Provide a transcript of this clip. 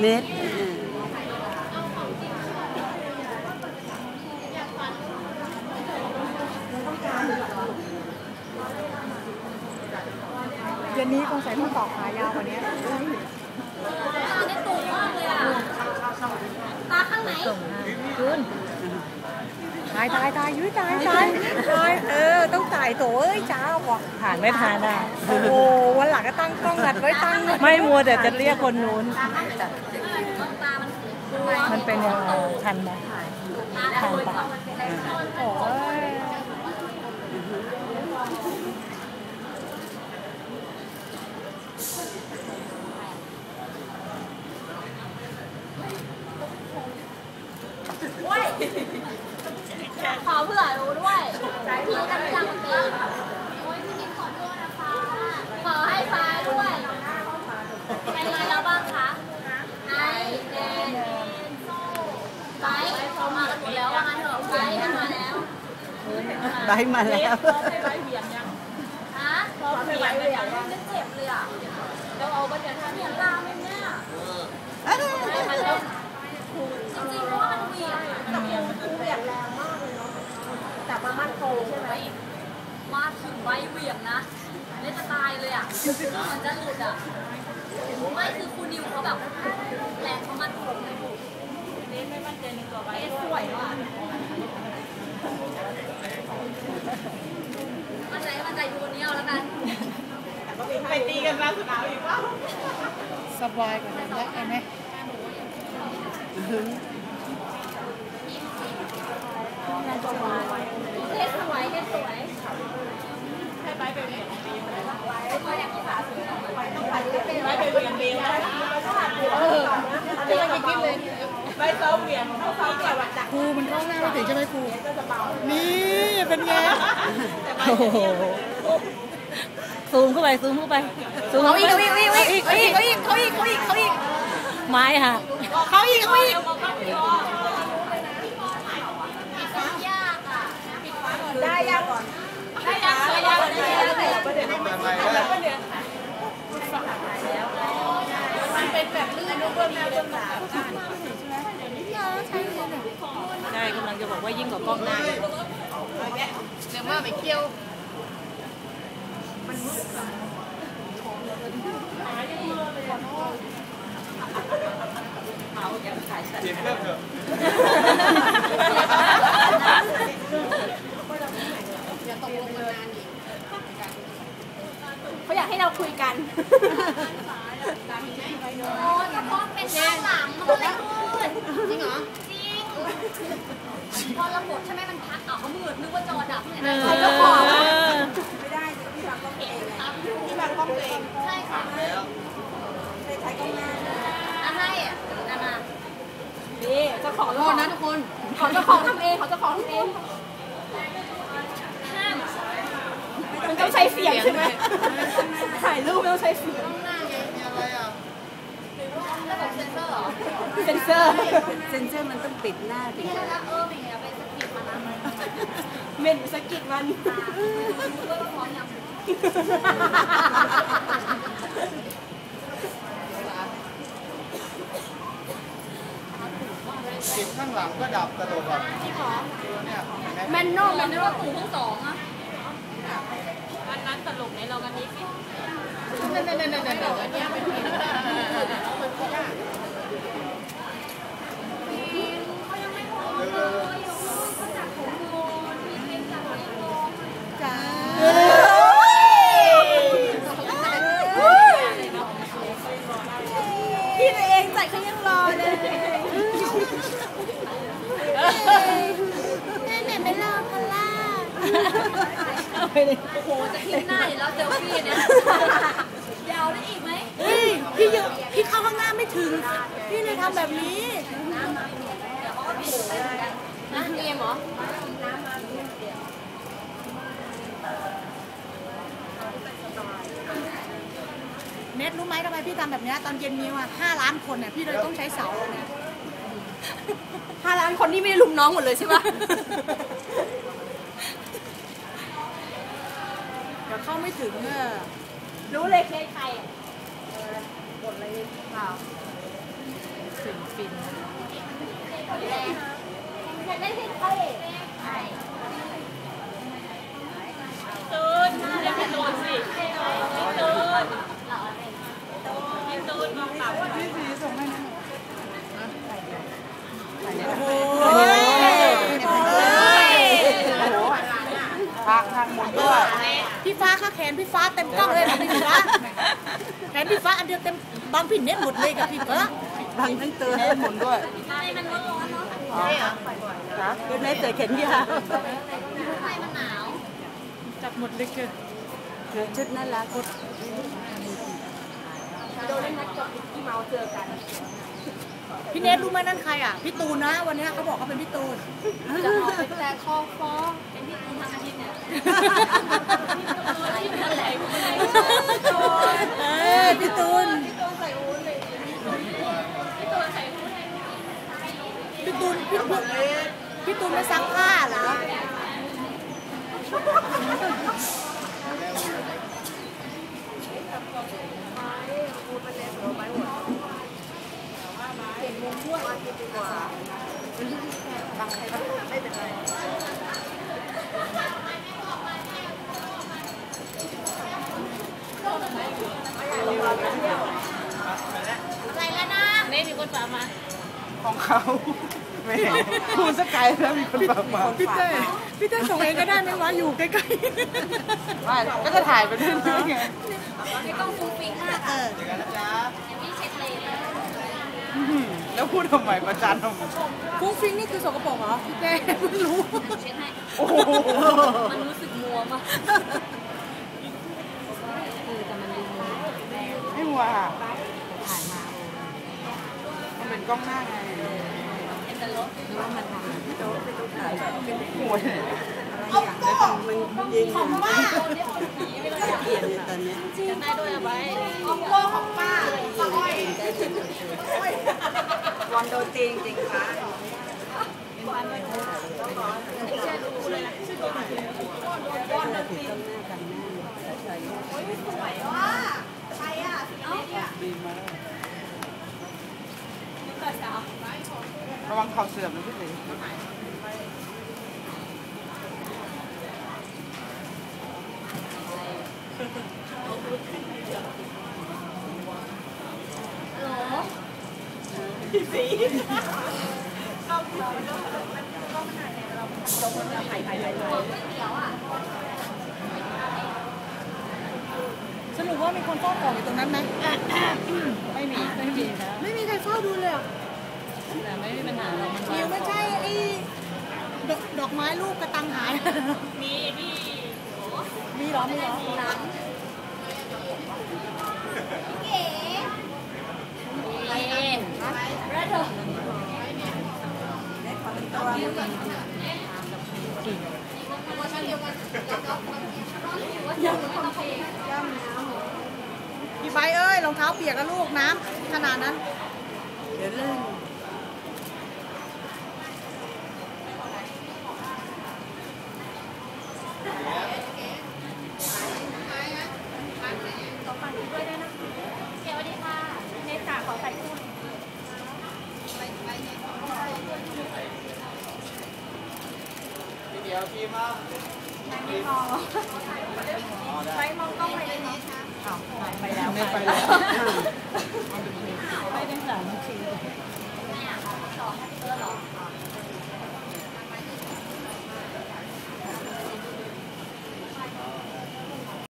เม็ดเออเย็นนี้คงใส่ต้องต่อขายาวกว่านี้ตาในตูดมากเลยอะตาข้างไหนส่งให้จูนตายตายตายยุ้ยตายตายตายเออต้องจ่ายโถเอ้ยจ้าว่ะผ่านไม่ผ่านอะโอ้โหวันหลังก็ตั้งกล้องอัดไว้ตั้งเลยไม่มัวแต่จะเรียกคนนู้นตามันบวมมันเป็นยังไงทันไหมตาทันบวมปะ โอ้ย ขอเผื่อรู้ด้วยพี่กันยังเมื่อกี้โอ้ยพี่กินขอโทษนะคะ ขอให้ฟ้าด้วย เป็นไงแล้วบ้างคะไอแดนโซ่ไบเขามากันหมดแล้วว่างั้นเถอะไบกันมาแล้ว ได้มาแล้วฮะเราไม่ไหวเลยอะจะเจ็บเลยอะเราเอาบรรยากาศเนี่ยลาไหมเนี่ยไม่มันเล่นจริงๆเพราะว่ามันเหวี่ยงแต่ครูเหวี่ยงแรงมากเลยเนาะแต่มามั่นคงใช่ไหมมาถึงไว้เหวี่ยงนะเล่นจะตายเลยอะมันจะหลุดอะไม่คือครูนิวเขาแบบแรงเขามั่นคงเลยเล่นไม่มั่นใจในตัวไปสวยว่ะมั่นใจก็มั่นใจดูคนนี้เอาแล้วกัน ไปตีกันมา สุดท้ายอีกว่าสบายกว่านั้นแล้วเห็นไหมเทสสวยเทสสวยให้ไปเป็นเรียนดีไปอยากภาษาสวยต้องไปเรียนไปเป็นเรียนดีเออเรียนจริงๆเลยไปซ้อมเหวี่ยงเข้าซ้อมกับจักครูมันเข้าหน้าไม่ถึงใช่ไหมครูนี่เป็นไงโอ้โห ซูมเข้าไปซูมเข้าไปซูมเขาอีกเขาอีกเขาอีกเขาอีกเขาอีกเขาอีกเขาอีกเขาอีกไม้ค่ะเขาอีกเขาอีกยากอะได้ยากก่อนได้ยากได้ยากได้ยากได้ยากประเด็นมันเป็นแบบลื่นลูกเบิ้ลแมวเบิ้ลหลาใช่กำลังจะบอกว่ายิ่งกว่ากล้องหน้าอีกเดี๋ยว มาไปเกี่ยวเขาอยากให้เราคุยกันโอ้ยกระเพาะเป็นข้างหลังมันก็เลยมืดจริงเหรอ จริง พอระบบใช่ไหมมันพักอะเขามืดนึก มันต้องใช้เสียงใช่ไหมถ่ายรูปไม่ต้องใช้เสียงหน้าไงระบบเซ็นเซอร์เหรอเซนเซอร์ เซนเซอร์มันต้องปิดหน้าดิพี่นานาเออเป็นไปสกิปมานะเมนสกิดมัน รู้ว่าพร้อมยัง ติด ข้างหลังก็ดับกระโดดแบบที่ขอเนี่ยเห็นไหมแมนนอลแมนนอลปู่ทั้งสองอะวันนั้นตลกในเรากันนี้สิเนเนเนเนเนเนอันนี้เป็นเขายังไม่พร้อมเลยเขาจัดผมโมนมีเพลงจัดให้โม จ้าพี่ตัวเองจัดเขายังรอเลย แม่แม่ไม่รอพล่า เอาไปเลย โอ้โห จะทิ้งหน้าเดี๋ยวเราเซลฟี่เนี่ยยาวได้อีกไหมเฮ้ยพี่เยอะพี่เข้าข้างหน้าไม่ถึง พี่เลยทำแบบนี้นะเกมเหรอเมเน็ตรู้ไหมทำไมพี่ทำแบบเนี้ยตอนเย็นมีมาห้าล้านคนเนี่ยพี่เลยต้องใช้เสาเนี่ยห้าล้านคนที่ไม่ได้ลุมน้องหมดเลยใช่ปะ เข้าไม่ถึงเออรู้เลยเคสใครอะฟินฟินฉันได้ที่ใครใช่ตูนเรียกพี่ตูนสิพี่ตูนพี่ตูนมาฝากพี่สีส่งให้นะทางทางหมดด้วย พี่ฟ้าค่ะแขนพี่ฟ้าเต็มกล้องเลยนะพี่ฟ้าแขนพี่ฟ้าอันเดียวเต็มบางผินเน็ตหมดเลยกับพี่ฟ้าบางทั้งตัวให้หมุนด้วยใช่มันร้อนๆเนาะครับคือในแต่เข็นยาวใช่มันหนาวจับหมดเลยคือชุดน่ารักโดนเล่นนัดกับพี่เมาเจอกัน พี่เนทรู้ไหมนั่นใครอะ พี่ตูนนะ วันเนี้ยเขาบอกเขาเป็นพี่ตูนจะออกไปแต่คอฟ้องเป็นที่คุณทำอาทิตย์เนี่ยที่มันแหลกเอ้ยพี่ตูนพี่ตูนพี่ตูนพี่ตูนไม่ซักผ้าเหรอ อะไรแล้วนะนี่มีคนฝากมา ของเขาไม่คุณสกายแล้วมีคนแบบมาพี่เต้พี่เต้ส่งเองก็ได้ไหมวะอยู่ใกล้ไม่ก็จะถ่ายไปเรื่อยๆไงในกล้องฟุ้งฟิ้งมากๆเออะอยังไม่เช็ดเลยเลยแล้วพูดทำไมประจานทำไมฟุ้งฟิ้งนี่คือสกปรกเหรอพี่เต้เพิ่งรู้ เช็ดให้ โอ้โหมันรู้สึกมัวมาก ไม่มั วค่ะถ่ายมามันเป็นกล้องหน้าไงเป็นตลกหัวเนี่ยแล้วตรงมันยิงของป้าเปลี่ยนตอนนี้จำได้ด้วยเอาไว้วันโดนตีจริงค่ะระวังเข่าเสื่อมนะพี่สิสรุปว่ามีคนเฝ้าของอยู่ตรงนั้นไหมไม่มี ไม่มีนะไม่มีใครเฝ้าดูเลยเหรอ แต่ไม่มีปัญหาเรามันจิวไม่ใช่ไอ้ดอกดอกไม้ลูกกระตังหาย มีพี่มีเหรอมีเหรอหลังเก๋เก๋แล้วเธอพี่ใบเอ้ยรองเท้าเปียกกับลูกน้ำขนาดนั้น เดี๋ยวเลื่อน มอไปมองกล้องไปเลยนะคะไปแล้วไม่ไปแล้วไม่ได้สามที